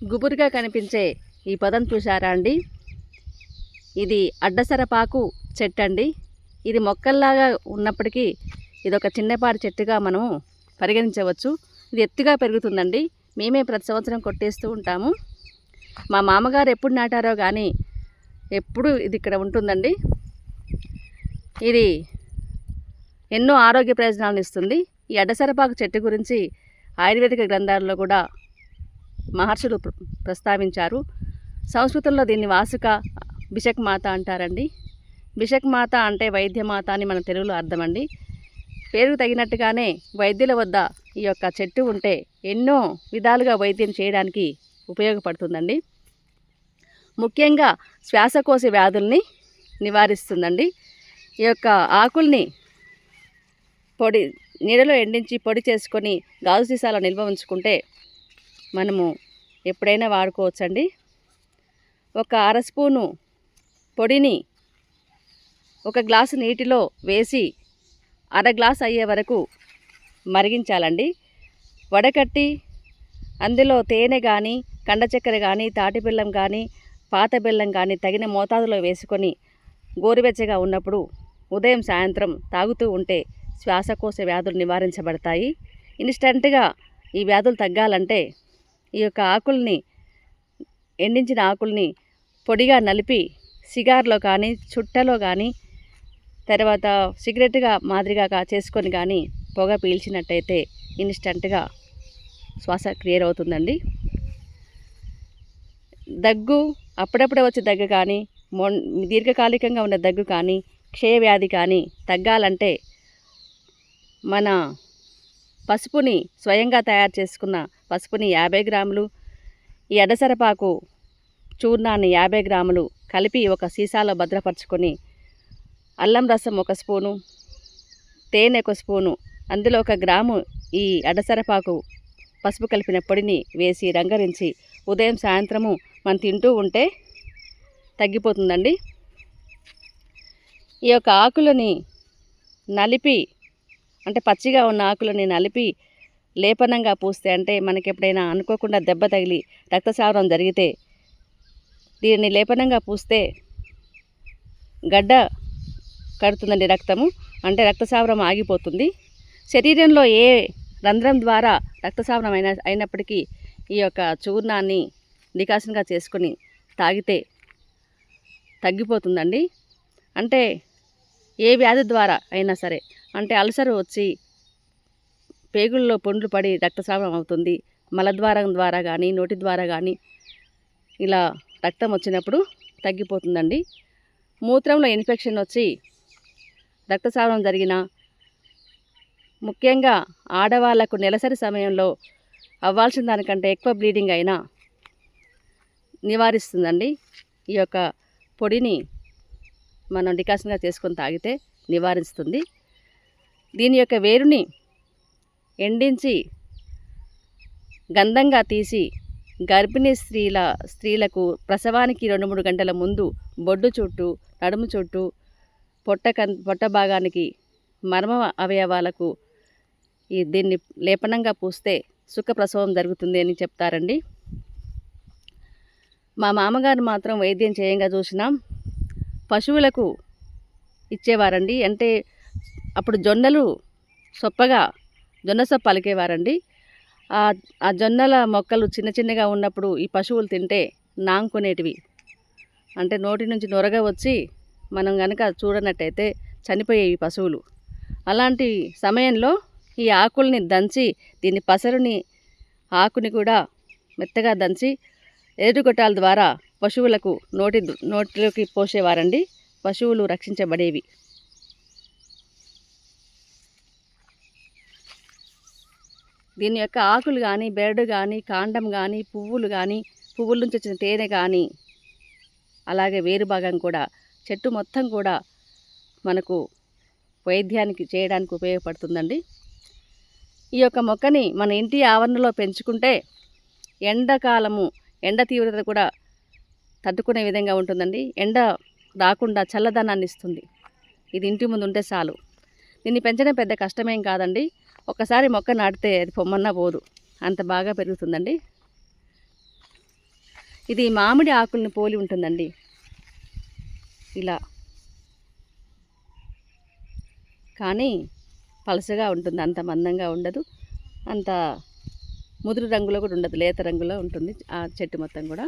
గుబురుగా కనిపించే ఈ పదం చూసారా అండి? ఇది అడ్డసరపాకు చెట్టు అండి ఇది మొక్కల్లాగా ఉన్నప్పటికీ ఇది ఒక చిన్నపాటి చెట్టుగా మనం పరిగణించవచ్చు. ఇది ఎత్తుగా పెరుగుతుందండి. మేమే ప్రతి సంవత్సరం కొట్టేస్తూ ఉంటాము. మా మామగారు ఎప్పుడు నాటారో కానీ ఎప్పుడు ఇది ఇక్కడ ఉంటుందండి. ఇది ఎన్నో ఆరోగ్య ప్రయోజనాలను ఇస్తుంది. ఈ అడ్డసరపాకు చెట్టు గురించి ఆయుర్వేదిక గ్రంథాల్లో కూడా మహర్షులు ప్ర- ప్రస్తావించారు. సంస్కృతంలో దీన్ని వాసుక బిషక్ మాత అంటారండి. బిషక్ మాత అంటే వైద్యమాత అని మన తెలుగులో అర్థమండి. పేరుకు తగినట్టుగానే వైద్యుల వద్ద ఈ యొక్క చెట్టు ఉంటే ఎన్నో విధాలుగా వైద్యం చేయడానికి ఉపయోగపడుతుందండి. ముఖ్యంగా శ్వాసకోశ వ్యాధుల్ని నివారిస్తుందండి. ఈ యొక్క ఆకుల్ని పొడి నీడలో ఎండించి పొడి చేసుకొని గాజు సీసాలో నిల్వ ఉంచుకుంటే మనము ఎప్పుడైనా వాడుకోవచ్చండి. ఒక అర స్పూను పొడిని ఒక గ్లాసు నీటిలో వేసి అర గ్లాస్ అయ్యే వరకు మరిగించాలండి. వడకట్టి అందులో తేనె కానీ కండ చక్కెర కానీ తాటి బెల్లం కానీ పాత బెల్లం కానీ తగిన మోతాదులో వేసుకొని గోరువెచ్చగా ఉన్నప్పుడు ఉదయం సాయంత్రం తాగుతూ ఉంటే శ్వాసకోశ వ్యాధులు నివారించబడతాయి. ఇన్స్టంట్గా ఈ వ్యాధులు తగ్గాలంటే ఈ యొక్క ఆకుల్ని ఎండించిన ఆకుల్ని పొడిగా నలిపి సిగార్లో కానీ చుట్టలో కానీ తర్వాత సిగరెట్గా మాదిరిగా కా- చేసుకొని కానీ పొగ పీల్చినట్టయితే ఇన్స్టంట్గా శ్వాస క్లియర్ అవుతుందండి. దగ్గు అప్పుడప్పుడే వచ్చే దగ్గు కానీ మొ దీర్ఘకాలికంగా ఉన్న దగ్గు కానీ క్షయవ్యాధి కానీ తగ్గాలంటే మన పసుపుని స్వయంగా తయారు చేసుకున్న పసుపుని యాభై గ్రాములు ఈ చూర్ణాన్ని యాభై గ్రాములు కలిపి ఒక సీసాలో భద్రపరచుకొని అల్లం రసం ఒక స్పూను తేనె ఒక స్పూను అందులో ఒక గ్రాము ఈ అడసరపాకు పసుపు కలిపిన పొడిని వేసి రంగరించి ఉదయం సాయంత్రము మనం తింటూ ఉంటే తగ్గిపోతుందండి. ఈ యొక్క ఆకులని నలిపి అంటే పచ్చిగా ఉన్న ఆకులని నలిపి లేపనంగా పూస్తే అంటే మనకి ఎప్పుడైనా అనుకోకుండా దెబ్బ తగిలి రక్తస్రావం జరిగితే దీన్ని లేపనంగా పూస్తే గడ్డ కడుతుందండి రక్తము. అంటే రక్తస్రావం ఆగిపోతుంది. శరీరంలో ఏ రంధ్రం ద్వారా రక్తస్రావం అయిన అయినప్పటికీ ఈ యొక్క చూర్ణాన్ని డికాషన్గా చేసుకొని తాగితే తగ్గిపోతుందండి. అంటే ఏ వ్యాధి ద్వారా అయినా సరే. అంటే అల్సర్ వచ్చి పేగుల్లో పండ్లు పడి రక్తస్రావం అవుతుంది. మలద్వారం ద్వారా కానీ నోటి ద్వారా కానీ ఇలా రక్తం వచ్చినప్పుడు తగ్గిపోతుందండి. మూత్రంలో ఇన్ఫెక్షన్ వచ్చి రక్తస్రావం జరిగిన ముఖ్యంగా ఆడవాళ్ళకు నెలసరి సమయంలో అవ్వాల్సిన దానికంటే ఎక్కువ బ్లీడింగ్ అయినా నివారిస్తుందండి. ఈ యొక్క పొడిని మనం డికాషన్గా చేసుకొని తాగితే నివారిస్తుంది. దీని యొక్క వేరుని ఎండించి గంధంగా తీసి గర్భిణీ స్త్రీల స్త్రీలకు ప్రసవానికి రెండు మూడు గంటల ముందు బొడ్డు చుట్టూ నడుము చుట్టూ పొట్ట కన్ పొట్ట భాగానికి మర్మ అవయవాలకు ఈ దీన్ని లేపనంగా పూస్తే సుఖ ప్రసవం జరుగుతుంది అని చెప్తారండి. మా మామగారు మాత్రం వైద్యం చేయంగా చూసినాం. పశువులకు ఇచ్చేవారండి. అంటే అప్పుడు జొన్నలు సొప్పగా జొన్న సొప్ప అలికేవారండి ఆ ఆ జొన్నల మొక్కలు చిన్న చిన్నగా ఉన్నప్పుడు ఈ పశువులు తింటే నాంకునేటివి. అంటే నోటి నుంచి నొరగ వచ్చి మనం కనుక చూడనట్టయితే చనిపోయేవి పశువులు. అలాంటి సమయంలో ఈ ఆకుల్ని దంచి దీని పసరుని ఆకుని కూడా మెత్తగా దంచి ఎదురుగొట్టాల ద్వారా పశువులకు నోటి నోటిలోకి పోసేవారండి. పశువులు రక్షించబడేవి. దీని యొక్క ఆకులు కానీ బెరడు కానీ కాండం కానీ పువ్వులు కానీ పువ్వుల నుంచి వచ్చిన తేనె కానీ అలాగే వేరు భాగం కూడా చెట్టు మొత్తం కూడా మనకు వైద్యానికి చేయడానికి ఉపయోగపడుతుందండి. ఈ యొక్క మొక్కని మన ఇంటి ఆవరణలో పెంచుకుంటే ఎండాకాలము ఎండ తీవ్రత కూడా తట్టుకునే విధంగా ఉంటుందండి. ఎండ రాకుండా చల్లదనాన్ని ఇస్తుంది. ఇది ఇంటి ముందు ఉంటే చాలు. దీన్ని పెంచడం పెద్ద కష్టమేం కాదండి. ఒకసారి మొక్క నాటితే అది పొమ్మన్నా పోదు. అంత బాగా పెరుగుతుందండి. ఇది మామిడి ఆకుల్ని పోలి ఉంటుందండి. ఇలా. కానీ పలసగా ఉంటుంది. అంత మందంగా ఉండదు. అంత ముదురు రంగులో కూడా ఉండదు. లేత రంగులో ఉంటుంది. ఆ చెట్టు మొత్తం కూడా.